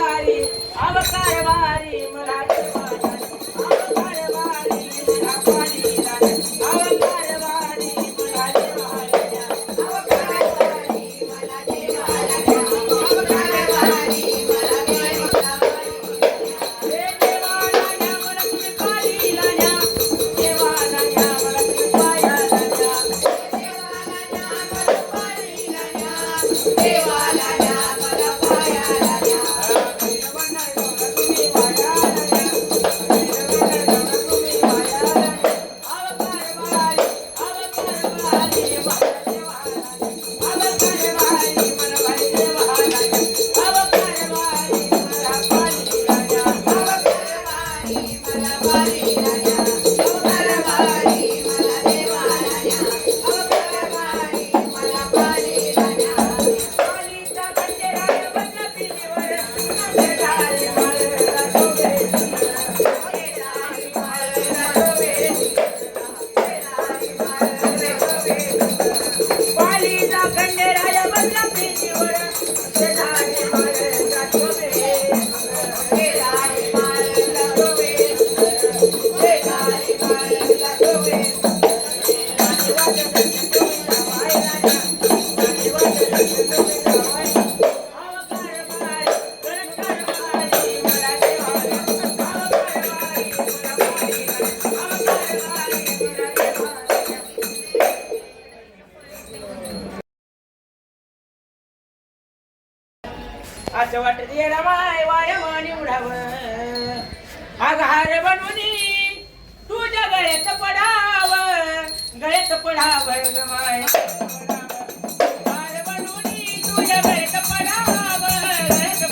वारी अवकार वारी मला Thank you. असं वाटत येडा माय वाया मान उडाव आघार बनून तुझ्या गळ्यात पडाव गळ्यात पडाव ग माय. तुझ्या गळ्यात पडाव गळ्यात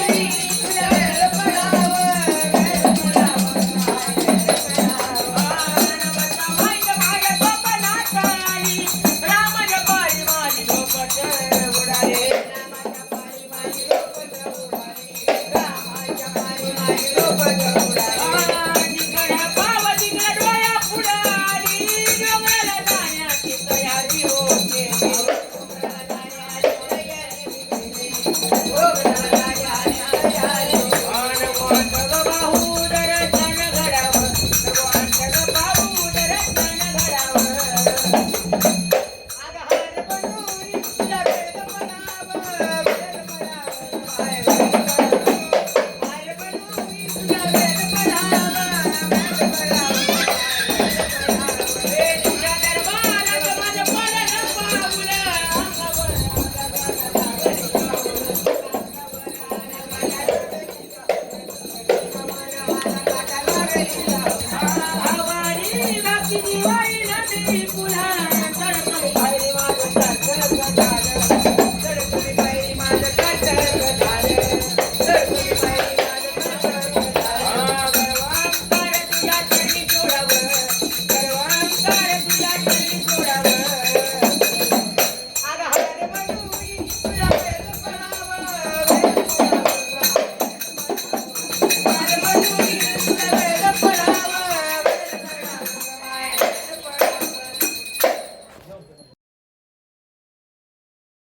Thank you. Ô, Yay!